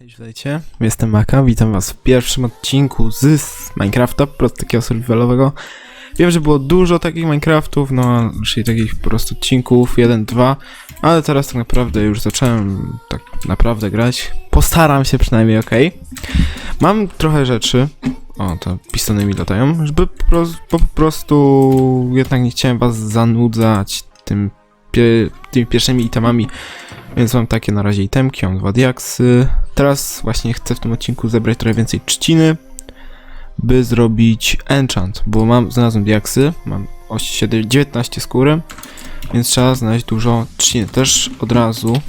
Hej, witajcie, jestem Maka, witam was w pierwszym odcinku z Minecrafta, po prostu takiego survivalowego. Wiem, że było dużo takich Minecraftów, no, czyli takich po prostu odcinków, 1, 2, ale teraz tak naprawdę już zacząłem tak naprawdę grać. Postaram się przynajmniej, ok. Mam trochę rzeczy, o, to pistony mi latają, żeby po, pros- po, po prostu jednak nie chciałem was zanudzać tym, pie- tymi pierwszymi itemami, więc mam takie na razie itemki, mam dwa diaksy. Teraz właśnie chcę w tym odcinku zebrać trochę więcej trzciny, by zrobić enchant, bo mam, znalazłem diaksy, mam 8, 19 skóry, więc trzeba znaleźć dużo trzciny. Też od razu,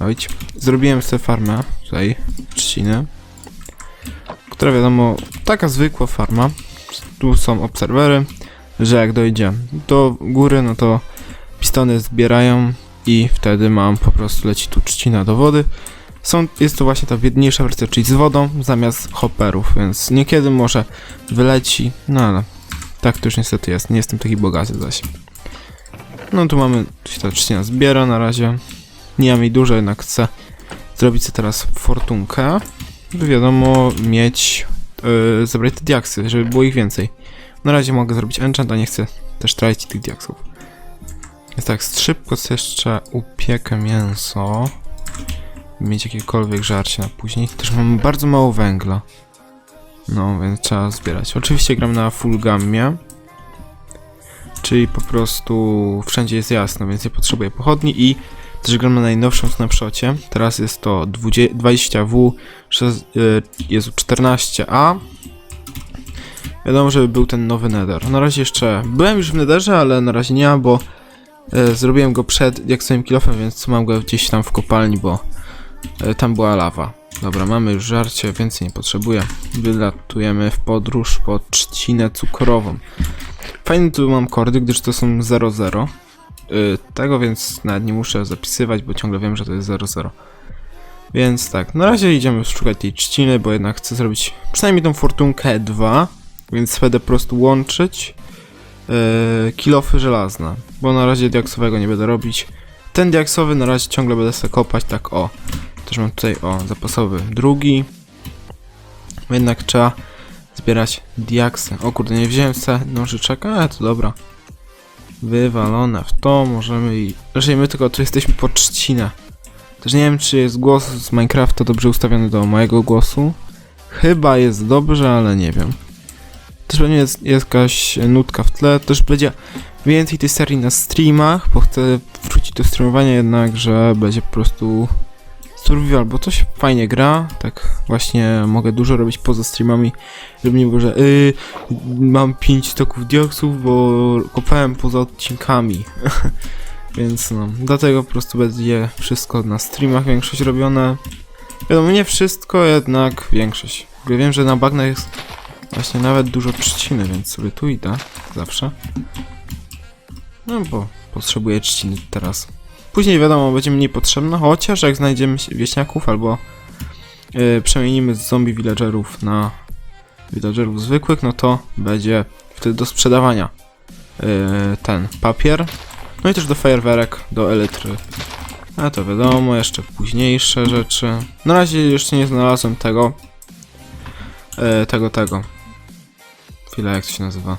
ojć, zrobiłem sobie farmę tutaj trzciny, która wiadomo, taka zwykła farma. Tu są obserwery, że jak dojdzie do góry, no to pistony zbierają i wtedy mam po prostu leci tu trzcina do wody. Są, jest to właśnie ta biedniejsza wersja, czyli z wodą zamiast hopperów, więc niekiedy może wyleci, no ale tak to już niestety jest, nie jestem taki bogaty zaś. No tu mamy, tu się ta trzcina zbiera na razie, nie mam jej dużo, jednak chcę zrobić sobie teraz fortunkę, by wiadomo mieć, yy, zebrać te diaksy, żeby było ich więcej. Na razie mogę zrobić enchant, a nie chcę też tracić tych diaksów. Jest tak, szybko sobie jeszcze upiekę mięso. Mieć jakiekolwiek żarcie na później. Też mam bardzo mało węgla. No, więc trzeba zbierać. Oczywiście gram na full gammie. Czyli po prostu wszędzie jest jasno, więc nie potrzebuję pochodni i też gram na najnowszym snapshocie. Teraz jest to 20 20W, szes- y, Jezu, 14A. Wiadomo, żeby był ten nowy nether. Na razie jeszcze byłem już w netherze, ale na razie nie, bo E, zrobiłem go przed diaksowym kilofem, więc mam go gdzieś tam w kopalni, bo e, tam była lawa. Dobra, mamy już żarcie, więcej nie potrzebuję. Wylatujemy w podróż po trzcinę cukrową. Fajnie tu mam kordy, gdyż to są 00. Y, tego więc nawet nie muszę zapisywać, bo ciągle wiem, że to jest 00. Więc tak, na razie idziemy szukać tej trzciny, bo jednak chcę zrobić przynajmniej tą fortunkę 2, więc będę po prostu łączyć yy, kilofy żelazne, bo na razie diaksowego nie będę robić. Ten diaksowy na razie ciągle będę sobie kopać, tak o. Też mam tutaj o zapasowy drugi. Jednak trzeba zbierać diaksy. O kurde, nie wziąłem sobie nożyczek, ale to dobra. Wywalone w to, możemy i... Raczej my tylko tu jesteśmy po trzcinę. Też nie wiem, czy jest głos z Minecrafta dobrze ustawiony do mojego głosu. Chyba jest dobrze, ale nie wiem. Też pewnie jest, jakaś nutka w tle. Też będzie więcej tej serii na streamach, bo chcę wrócić do streamowania jednak, że będzie po prostu survival, bo to się fajnie gra. Tak właśnie mogę dużo robić poza streamami, żeby nie było, że yy, mam 5 stoków dioksów, bo kopałem poza odcinkami. Więc no, dlatego po prostu będzie wszystko na streamach, większość robione. Wiadomo, nie wszystko, jednak większość. Wiem, że na bagnach jest Właśnie nawet dużo trzciny, więc sobie tu idę zawsze. No bo potrzebuję trzciny teraz. Później wiadomo, będzie mniej potrzebna, chociaż jak znajdziemy wieśniaków albo yy, przemienimy z zombie villagerów na villagerów zwykłych, no to będzie wtedy do sprzedawania yy, ten papier. No i też do fajerwerek, do elektry. A to wiadomo, jeszcze późniejsze rzeczy. Na razie jeszcze nie znalazłem tego. Yy, tego, tego. Chwila, jak to się nazywa?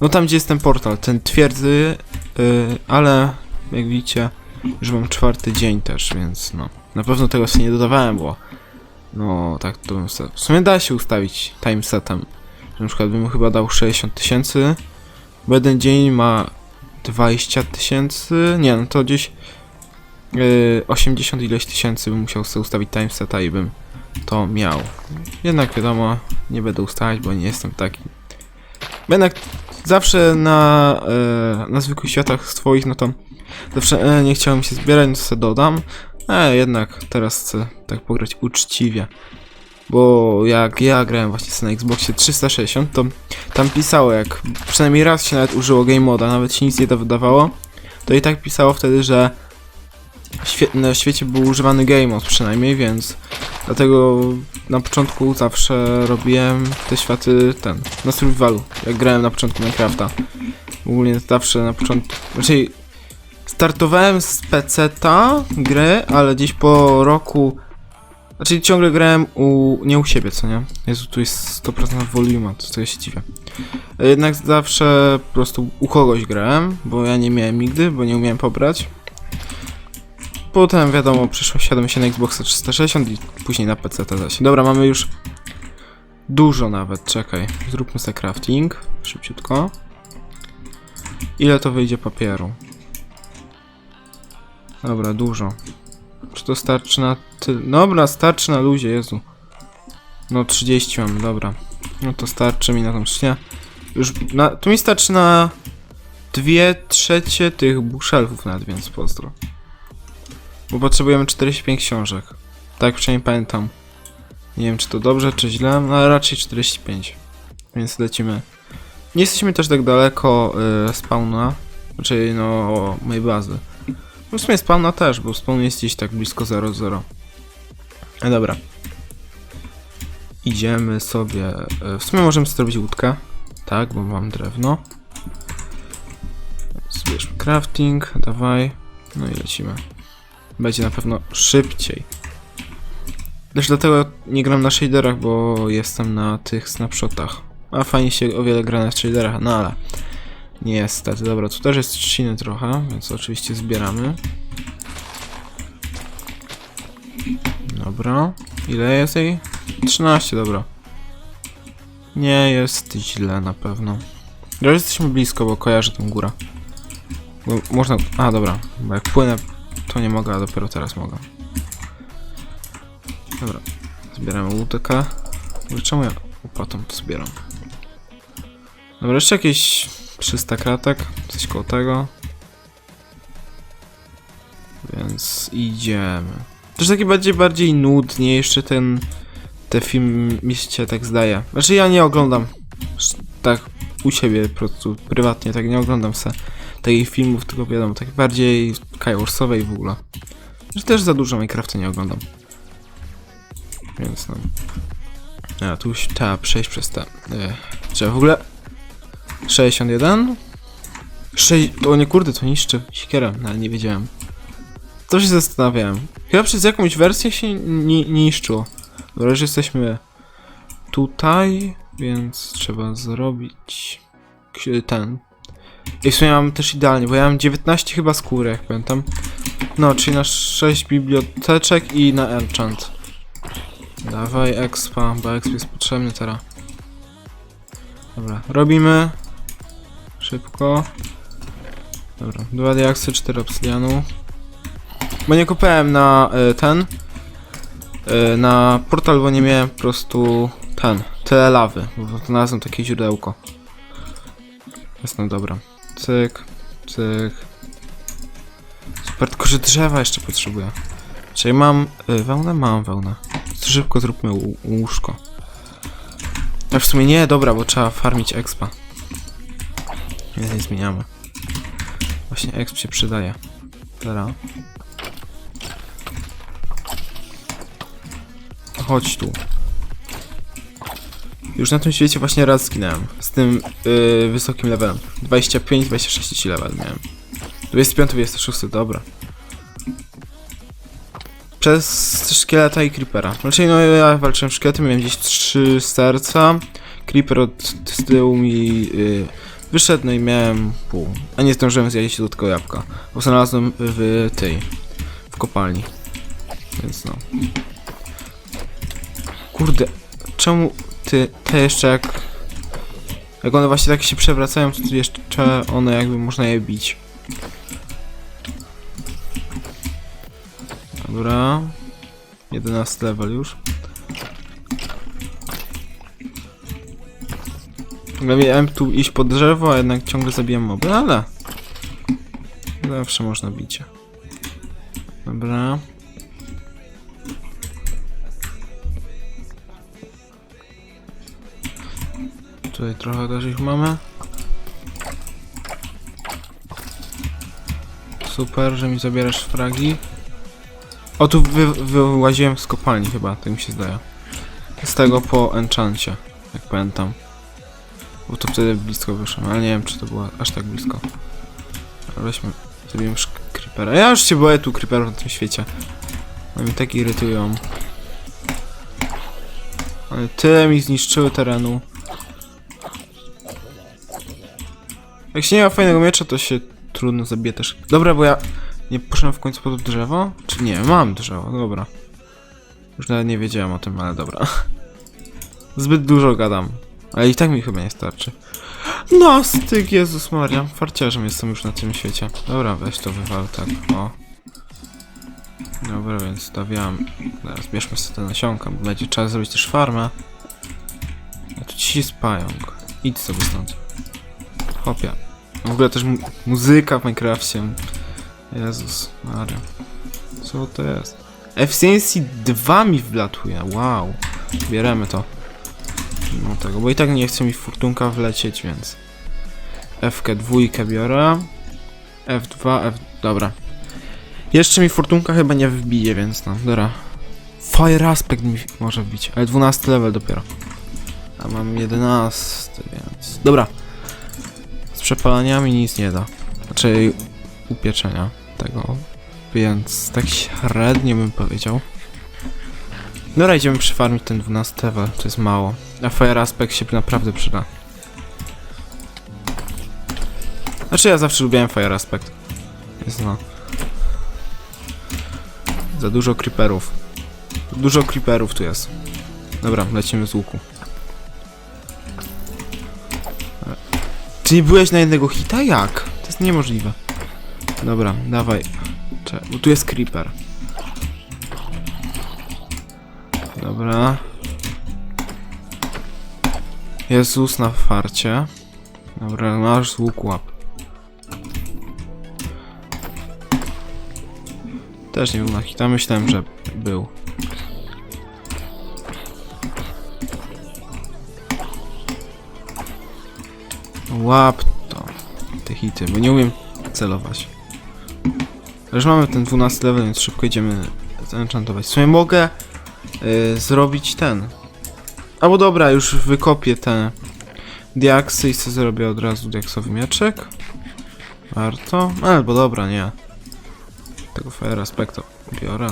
No tam, gdzie jest ten portal, ten twierdzy, yy, ale jak widzicie, już mam czwarty dzień też, więc no. Na pewno tego sobie nie dodawałem, bo no tak to bym. W sumie da się ustawić timesetem, na przykład bym chyba dał 60 tysięcy, bo jeden dzień ma 20 tysięcy, nie no to gdzieś yy, 80 ileś tysięcy bym musiał sobie ustawić timeseta i bym to miał. Jednak wiadomo, nie będę ustawiać, bo nie jestem taki. Jednak zawsze na, e, na zwykłych światach swoich, no to zawsze e, nie chciałem się zbierać, no to sobie dodam. E, jednak teraz chcę tak pograć uczciwie. Bo jak ja grałem właśnie na Xboxie 360, to tam pisało, jak przynajmniej raz się nawet użyło game moda, nawet się nic nie wydawało, to i tak pisało wtedy, że świe na świecie był używany game przynajmniej, więc Dlatego na początku zawsze robiłem te światy ten, na survivalu, jak grałem na początku Minecrafta. Ogólnie zawsze na początku, raczej startowałem z PC-ta gry, ale gdzieś po roku Znaczy ciągle grałem u... nie u siebie, co nie? Jezu, tu jest 100% volume, to, to ja się dziwię. Jednak zawsze po prostu u kogoś grałem, bo ja nie miałem nigdy, bo nie umiałem pobrać. Potem wiadomo, przyszło siadłem się na Xboxa 360 i później na PC zaś. Dobra, mamy już dużo nawet, czekaj. Zróbmy sobie crafting, szybciutko. Ile to wyjdzie papieru? Dobra, dużo. Czy to starczy na ty... Dobra, starczy na luzie, Jezu. No 30 mam, dobra. No to starczy mi na tą szynię. Już na... To mi starczy na... Dwie trzecie tych bookshelfów nawet, więc pozdro. Bo potrzebujemy 45 książek. Tak przynajmniej pamiętam. Nie wiem czy to dobrze, czy źle, no ale raczej 45. Więc lecimy. Nie jesteśmy też tak daleko y, spawna. Znaczy no mojej bazy. No w sumie spawna też, bo spawn jest gdzieś tak blisko 0,0. E dobra. Idziemy sobie. e, W sumie możemy zrobić łódkę. Tak, bo mam drewno. Zbierzmy crafting, dawaj. No i lecimy. Będzie na pewno szybciej. Też dlatego nie gram na shaderach, bo jestem na tych snapshotach. A fajnie się o wiele gra na shaderach, no ale niestety. Dobra, tu też jest trzciny trochę, więc oczywiście zbieramy. Dobra. Ile jest jej? 13, dobra. Nie jest źle na pewno. Teraz jesteśmy blisko, bo kojarzę tą górę. Bo można... A, dobra. Bo jak płynę, to nie mogę, a dopiero teraz mogę. Dobra. Zbieramy łódkę. Czemu ja to zbieram? Dobra, jeszcze jakieś 300 kratek. Coś koło tego. Więc idziemy. Też taki bardziej, bardziej nudnie jeszcze ten... Te film mi się tak zdaje. Znaczy ja nie oglądam. Tak u siebie po prostu prywatnie, tak nie oglądam se takich filmów, tylko wiadomo, tak bardziej Skywarsowe i w ogóle. Że też za dużo Minecrafta nie oglądam. Więc no. A, tu trzeba przejść przez te... Trzeba w ogóle... 61? 6... To nie kurde, to niszczy siekierę, no, ale nie wiedziałem. To się zastanawiałem. Chyba przez jakąś wersję się ni niszczyło. Dobra, już jesteśmy tutaj, więc trzeba zrobić ksi- ten. I w sumie mam też idealnie, bo ja mam 19 chyba skóry, jak pamiętam. No, czyli na 6 biblioteczek i na enchant. Dawaj expa, bo exp jest potrzebny teraz. Dobra, robimy. Szybko. Dobra, dwa diaksy, 4 obsydianu. Bo nie kupałem na y, ten. y, na portal, bo nie miałem po prostu ten. Tyle lawy, bo znalazłem takie źródełko. Jest dobra. Cyk, cyk. Super, tylko że drzewa jeszcze potrzebuję. Czyli mam y, wełnę? Mam wełnę. Szybko zróbmy łó- łóżko. A w sumie nie, dobra, bo trzeba farmić expa. Więc nie zmieniamy. Właśnie exp się przydaje. Teraz. Chodź tu. Już na tym świecie właśnie raz zginąłem. Z tym yy, wysokim levelem. 25-26 level miałem. 25-26, dobra. Przez szkieleta i creepera. Znaczy no ja walczyłem z szkieletem, miałem gdzieś 3 serca. Creeper od z tyłu mi yy, wyszedł, no i miałem pół. A nie zdążyłem zjeść do tego jabłka. Bo znalazłem w tej, w kopalni. Więc no. Kurde, czemu ty, te jeszcze jak... Jak one właśnie tak się przewracają, to jeszcze one jakby można je bić. Dobra. 11 level już. Ja miałem tu iść po drzewo, a jednak ciągle zabijam moby, ale... Zawsze można bicie. Dobra. Tutaj trochę też ich mamy. Super, że mi zabierasz fragi. O, tu wy, wyłaziłem z kopalni chyba, tak mi się zdaje. Z tego po enchancie, jak pamiętam. Bo to wtedy blisko wyszłem, ale nie wiem czy to było aż tak blisko. Weźmy, zrobimy creepera. Ja już się boję tu creeperów na tym świecie. Oni mnie tak irytują. Ale tyle mi zniszczyły terenu. Jak się nie ma fajnego miecza, to się trudno zabije też. Dobra, bo ja nie poszedłem w końcu pod drzewo? Czy nie? Mam drzewo, dobra. Już nawet nie wiedziałem o tym, ale dobra. Zbyt dużo gadam. Ale i tak mi chyba nie starczy. No, styk, Jezus Maria. Farciarzem jestem już na tym świecie. Dobra, weź to wywal tak, o. Dobra, więc stawiam. Teraz bierzmy sobie te nasionka, bo będzie trzeba zrobić też farmę. A tu ci pająk. Idź sobie stąd. Hopia. W ogóle też mu muzyka w Minecrafcie. Jezus Maria. Co to jest? Efficiency 2 mi wlatuje, wow. Bieremy to. No tego, bo i tak nie chce mi furtunka wlecieć, więc... F-kę dwójkę biorę. F2, F... Dobra. Jeszcze mi fortunka chyba nie wbije, więc no, dobra. Fire Aspect mi może wbić, ale 12 level dopiero. A mam 11, więc... Dobra. Z przepalaniami nic nie da. Znaczy upieczenia tego. Więc tak średnio bym powiedział. Dobra, idziemy przyfarmić ten 12 level, to jest mało. A Fire Aspect się naprawdę przyda. Znaczy ja zawsze lubiłem Fire Aspect. Jest no. Za dużo creeperów. Dużo creeperów tu jest. Dobra, lecimy z łuku. Nie byłeś na jednego hita? Jak? To jest niemożliwe. Dobra, dawaj. Cze- bo tu jest creeper. Dobra. Jezus na farcie. Dobra, masz z łuku łap. Też nie był na hita, myślałem, że był. Łap to. Te hity, bo nie umiem celować. Już mamy ten 12 level, więc szybko idziemy zenchantować. W sumie mogę y, zrobić ten. Albo dobra, już wykopię te diaksy i sobie zrobię od razu diaksowy mieczek. Warto. Albo dobra, nie. Tego fire aspektu biorę.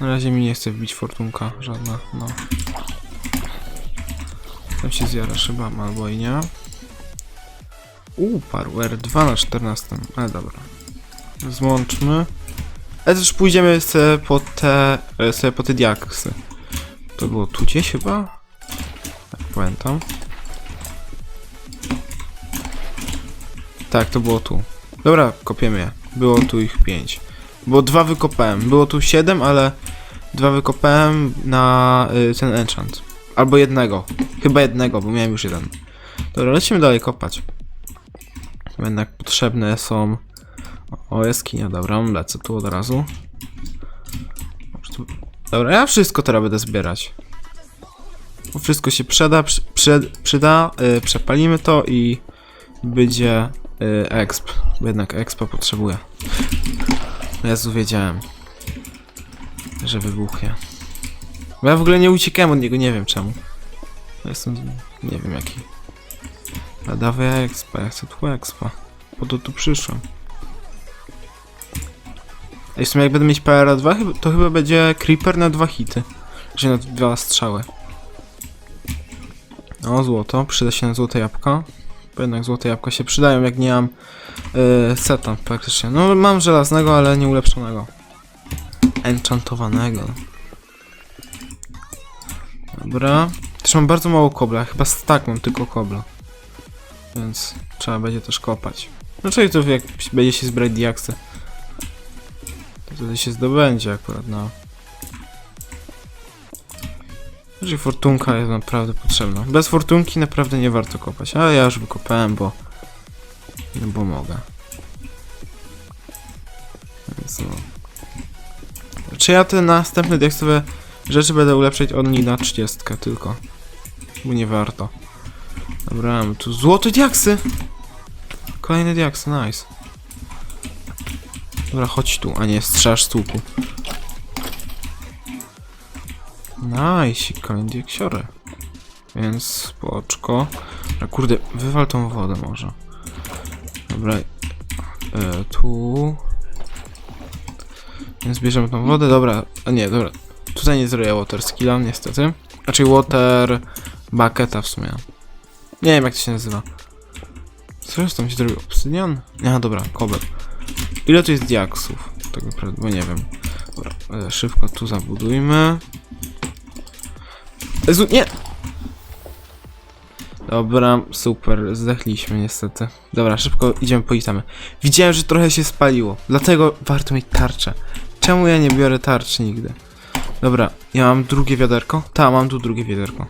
Na razie mi nie chce wbić fortunka żadna, no. Tam się zjara szyba, albo i nie. Uuu, paru R2 na 14, ale dobra. Złączmy. Ale też pójdziemy sobie po te, e, sobie po te diaksy. To było tu gdzieś chyba? Tak pamiętam. Tak, to było tu. Dobra, kopiemy je. Było tu ich 5. Bo dwa wykopałem. Było tu 7, ale dwa wykopałem na y, ten enchant. Albo jednego. Chyba jednego, bo miałem już jeden. Dobra, lecimy dalej kopać. Jednak potrzebne są... O, jaskinia, dobra, lecę tu od razu. Dobra, ja wszystko teraz będę zbierać. Bo wszystko się przyda, przy, przy, przyda, y, przepalimy to i będzie y, exp. Bo jednak expa potrzebuję. Jezu, wiedziałem. Że wybuchnie. Bo ja w ogóle nie uciekałem od niego, nie wiem czemu. Ja Jestem, nie wiem jaki. A dawaj expa, ja chcę tu expa. Po to tu przyszłem. Ej, w jak będę mieć PRA 2, chyba- to chyba będzie creeper na dwa hity. Czyli na dwa strzały. O, złoto. Przyda się na złote jabłka. Bo jednak złote jabłka się przydają, jak nie mam yy, seta praktycznie. No, mam żelaznego, ale nie ulepszonego. Enchantowanego. Dobra. Też mam bardzo mało kobla. Chyba stack mam tylko kobla. Więc trzeba będzie też kopać. Czyli to jak będzie się zbrać diaksy. To wtedy się zdobędzie akurat, no. Czyli fortunka jest naprawdę potrzebna. Bez fortunki naprawdę nie warto kopać, ale ja już wykopałem, bo... No bo mogę. Więc no. Czy ja te następne diaksowe rzeczy będę ulepszać od niej na 30 tylko? Bo nie warto. Dobra, mamy tu złote diaksy! Kolejne diaksy, nice. Dobra, chodź tu, a nie strzelasz z łuku. Nice, kolejne diaksiory. Więc spoczko. A kurde, wywal tą wodę może. Dobra. E, tu. Więc bierzemy tą wodę, dobra. A nie, dobra. Tutaj nie zrobię water skilla, niestety. Znaczy water bucketa w sumie. Nie wiem jak to się nazywa. Co jest tam się zrobił? Obsydian? Aha, dobra, kobel. Ile tu jest diaksów? Tak naprawdę, bo nie wiem. Dobra, e, szybko tu zabudujmy. Jezu, nie! Dobra, super, zdechliśmy niestety. Dobra, szybko idziemy po. Widziałem, że trochę się spaliło, dlatego warto mieć tarczę. Czemu ja nie biorę tarczy nigdy? Dobra, ja mam drugie wiaderko? Ta, mam tu drugie wiaderko.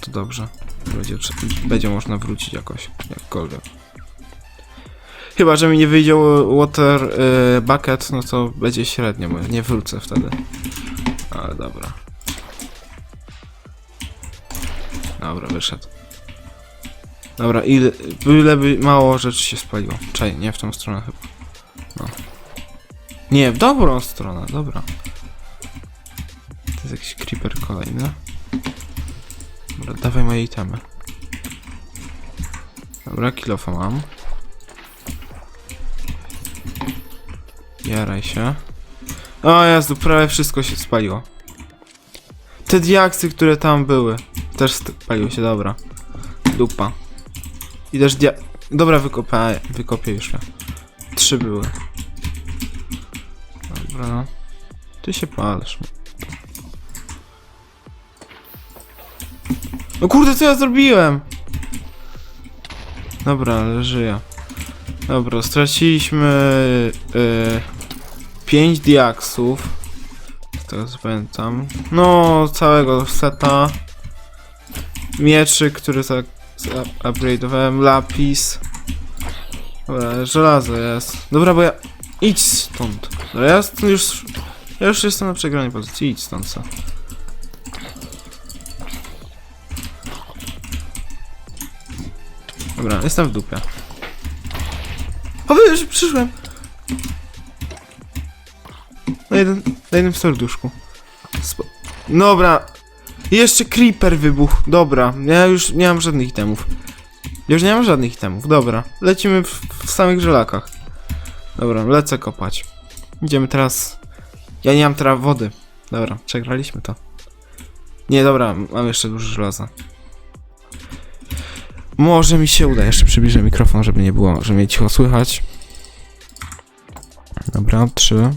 To dobrze. Będzie, będzie można wrócić jakoś, jakkolwiek. Chyba, że mi nie wyjdzie wa- water y, bucket, no to będzie średnio, bo nie wrócę wtedy. Ale dobra. Dobra, wyszedł. Dobra, ile, byleby mało rzeczy się spaliło. Czaj, nie w tą stronę chyba. No. Nie, w dobrą stronę, dobra. Jest jakiś creeper kolejny. Dobra, dawaj moje itemy. Dobra, kilofa mam. Jaraj się. O Jezu, prawie wszystko się spaliło. Te diaksy, które tam były, też spaliły się, dobra. Dupa. I też dia... Dobra, wykopię, wykopię już ja. Trzy były. Dobra. Ty się palisz. No kurde, co ja zrobiłem? Dobra, ale żyję. Dobra, straciliśmy... Yy, 5 diaksów. Z tego co pamiętam. No, całego seta. Mieczyk, który za, upgrade'owałem. Lapis. Dobra, żelazo jest. Dobra, bo ja... Idź stąd. Dobra, ja już... Ja już jestem na przegranej pozycji. Idź stąd, co. Dobra, jestem w dupie. O, już przyszłem! Na jeden, na jednym serduszku. Spo Dobra. Jeszcze creeper wybuchł. Dobra, ja już nie mam żadnych itemów. Już nie mam żadnych itemów. Dobra, lecimy w, w samych żelakach. Dobra, lecę kopać. Idziemy teraz... Ja nie mam teraz wody. Dobra, przegraliśmy to. Nie, dobra, mam jeszcze dużo żelaza. Może mi się uda. Jeszcze przybliżę mikrofon, żeby nie było, żeby mnie cicho słychać. Dobra, trzy.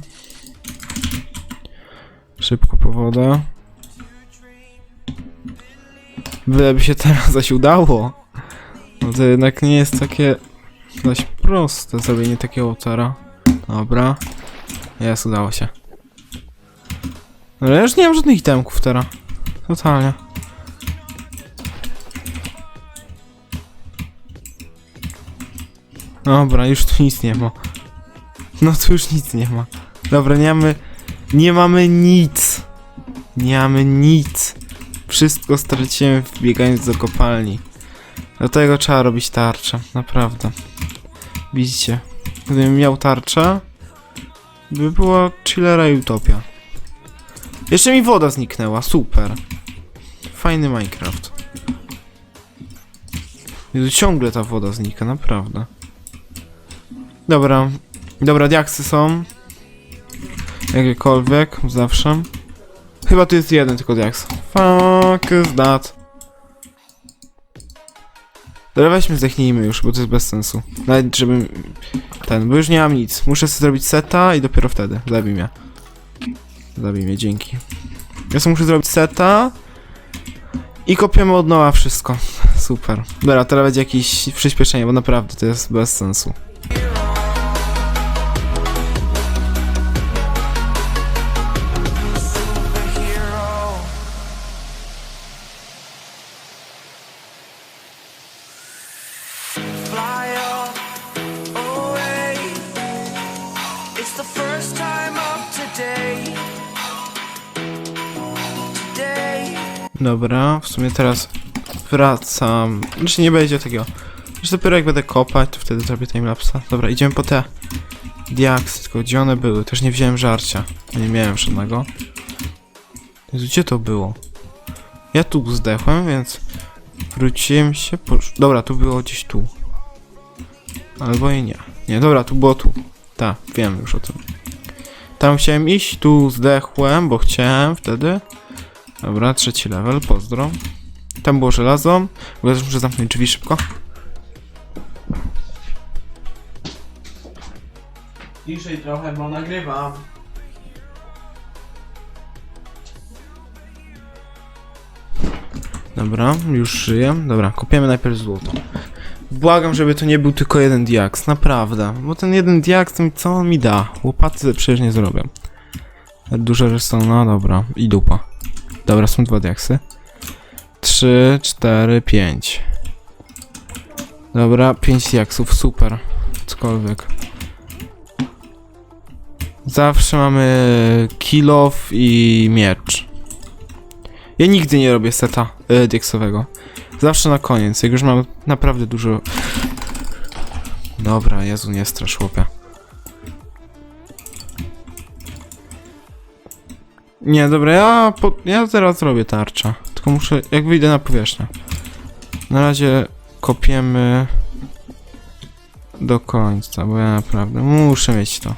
Szybko po wodę. Byleby się teraz zaś udało. No to jednak nie jest takie dość proste zrobienie takiego watera. Dobra. Jest, udało się. Ale ja już nie mam żadnych itemków teraz. Totalnie. Dobra, już tu nic nie ma. No tu już nic nie ma. Dobra, nie mamy... Nie mamy nic. Nie mamy nic. Wszystko straciłem wbiegając do kopalni. Dlatego trzeba robić tarczę, naprawdę. Widzicie? Gdybym miał tarczę, by była chillera i utopia. Jeszcze mi woda zniknęła, super. Fajny Minecraft. Jezu, ciągle ta woda znika, naprawdę. Dobra, dobra, diaksy są. Jakiekolwiek, zawsze. Chyba tu jest jeden tylko diaks. Fuck is that. Dobra, weźmy zdechnijmy już, bo to jest bez sensu. Nawet żebym... Ten, bo już nie mam nic. Muszę sobie zrobić seta i dopiero wtedy. Zabij mnie. Zabij mnie, dzięki. Ja sobie muszę zrobić seta. I kopiemy od nowa wszystko. Super. Dobra, teraz będzie jakieś przyspieszenie, bo naprawdę to jest bez sensu. Dobra, w sumie teraz wracam. Znaczy nie będzie takiego. Już dopiero jak będę kopać, to wtedy zrobię timelapsa. Dobra, idziemy po te diaksy, tylko gdzie one były? Też nie wziąłem żarcia. Nie miałem żadnego. Jezu, gdzie to było? Ja tu zdechłem, więc wróciłem się po... Dobra, tu było gdzieś tu. Albo i nie. Nie, dobra, tu było tu. Tak, wiem już o tym. Tam chciałem iść, tu zdechłem, bo chciałem wtedy. Dobra, trzeci level, pozdro. Tam było żelazo. W ogóle też muszę zamknąć drzwi szybko. Ciszej trochę, bo nagrywam. Dobra, już żyję. Dobra, kopiemy najpierw złoto. Błagam, żeby to nie był tylko jeden diaks, naprawdę. Bo ten jeden diaks, to mi- co on mi da? Łopaty przecież nie zrobię. Duże są, no dobra. I dupa. Dobra, są dwa diaksy. Trzy, cztery, pięć. Dobra, pięć diaksów, super. Cokolwiek. Zawsze mamy kill off i miecz. Ja nigdy nie robię seta y, diaksowego. Zawsze na koniec, jak już mam naprawdę dużo... Dobra, Jezu, nie strasz. Nie, dobra, ja, po, ja teraz zrobię tarczę. Tylko muszę, jak wyjdę na powierzchnię. Na razie kopiemy do końca, bo ja naprawdę muszę mieć to.